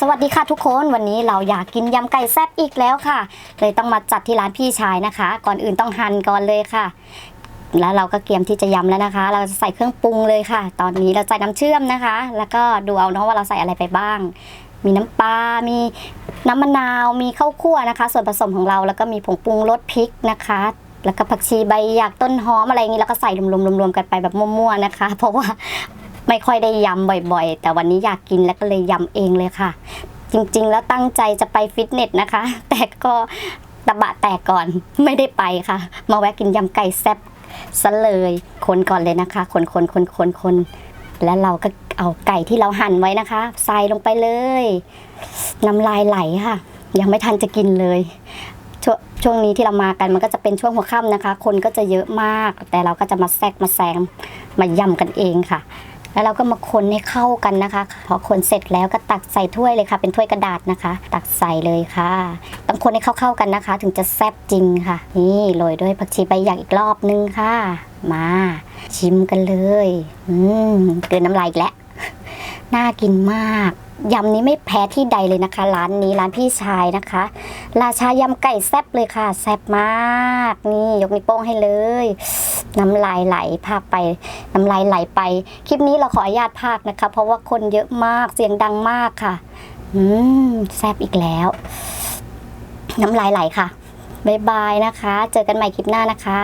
สวัสดีค่ะทุกคนวันนี้เราอยากกินยำไก่แซ่บอีกแล้วค่ะ เลยต้องมาจัดที่ร้านพี่ชายนะคะ ก่อนอื่นต้องหั่นก่อนเลยค่ะ แล้วเราก็เตรียมที่จะยำแล้วนะคะ เราจะใส่เครื่องปรุงเลยค่ะ ตอนนี้เราใส่น้ำเชื่อมนะคะ แล้วก็ดูเอาเนาะว่าเราใส่อะไรไปบ้าง มีน้ำปลา มีน้ำมะนาว มีข้าวคั่วนะคะ ส่วนผสมของเราแล้วก็มีผงปรุงรสพริกนะคะแล้วก็ผักชีใบหยากต้นหอมอะไรอย่างนี้แล้วก็ใส่รวมๆรวมๆกันไปแบบมั่วๆนะคะ เพราะว่า ไม่ค่อยได้ยำบ่อยๆ แต่วันนี้อยากกินแล้วก็เลยยำเองเลยค่ะ จริงๆ แล้วตั้งใจจะไปฟิตเนสนะคะ แต่ก็ตะบะแตกก่อนไม่ได้ไปค่ะ มาแวะกินยำไก่แซ่บซะเลยคนก่อนเลยนะคะ คนคนคนคนคนแล้วเราก็เอาไก่ที่เราหั่นไว้นะคะใส่ลงไปเลยน้ำลายไหลค่ะ ยังไม่ทันจะกินเลยชช่วงนี้ที่เรามากันมันก็จะเป็นช่วงหัวค่ำนะคะ คนก็จะเยอะมาก แต่เราก็จะมาแซกมาแซงมายำกันเองค่ะ แล้วเราก็มาคนให้เข้ากันนะคะ พอคนเสร็จแล้วก็ตักใส่ถ้วยเลยค่ะ เป็นถ้วยกระดาษนะคะ ตักใส่เลยค่ะ ต้องคนให้เข้าๆกันนะคะ ถึงจะแซ่บจริงค่ะ นี่โรยด้วยผักชีใบหยากอีกรอบนึงค่ะ มา ชิมกันเลย อืมเกินน้ำลายอีกแล้ว น่ากินมากยำนี้ไม่แพ้ที่ใดเลยนะคะ ร้านนี้ร้านพี่ชายนะคะ ราชายำไก่แซ่บเลยค่ะ แซ่บมาก นี่ยกนิ้วโป้งให้เลย น้ำลายไหลพาคไปน้ำลายไหลไป คลิปนี้เราขออนุญาตพาคนะคะ เพราะว่าคนเยอะมากเสียงดังมากค่ะ อืมแซ่บอีกแล้ว น้ำลายไหลค่ะบ๊ายบายนะคะ เจอกันใหม่คลิปหน้านะคะ